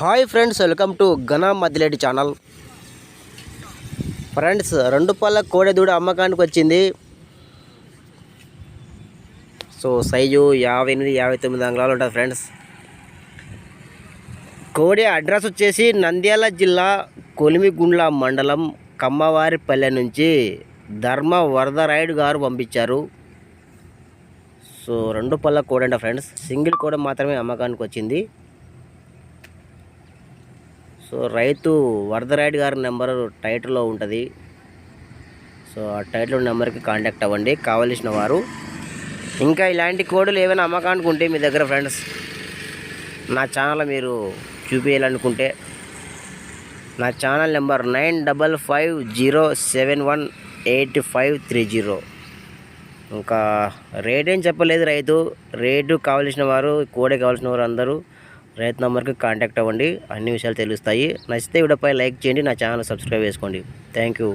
Hi friends welcome to Ghana Maddileti channel. Friends రెండు పళ్ళ కోడెదూడ అమ్మకానికి వచ్చింది. సో సైజు యాభై ఎనిమిది యాభై తొమ్మిది అంగళాలు ఉంటుంది ఫ్రెండ్స్. కోడి అడ్రస్ వచ్చేసి నంద్యాల జిల్లా కొలిమిగుండ్ల మండలం కమ్మవారిపల్లె నుంచి ధర్మ వరదరాయుడు గారు పంపించారు. సో రెండు పళ్ళ కోడంట ఫ్రెండ్స్. సింగిల్ కోడ మాత్రమే అమ్మకానికి వచ్చింది. సో రైతు వరదరాయుడు గారి నెంబర్ టైటిల్లో ఉంటుంది. సో ఆ టైటిల్ నెంబర్కి కాంటాక్ట్ అవ్వండి. కావలసిన వారు ఇంకా ఇలాంటి కోడులు ఏమైనా అమ్మకానికి ఉంటే మీ దగ్గర ఫ్రెండ్స్ నా ఛానల్ మీరు చూపించాలనుకుంటే నా channel number nine double five zero seven one eight five three zero. ఇంకా రేట్ ఏం చెప్పలేదు రైతు. రేటు కావలసిన వారు కోడే కావాల్సిన వారు అందరూ రైతు నంబర్కి కాంటాక్ట్ అవ్వండి. అన్ని విషయాలు తెలుస్తాయి. నచ్చితే వీడియోపై లైక్ చేయండి. నా ఛానల్ సబ్స్క్రైబ్ చేసుకోండి. Thank you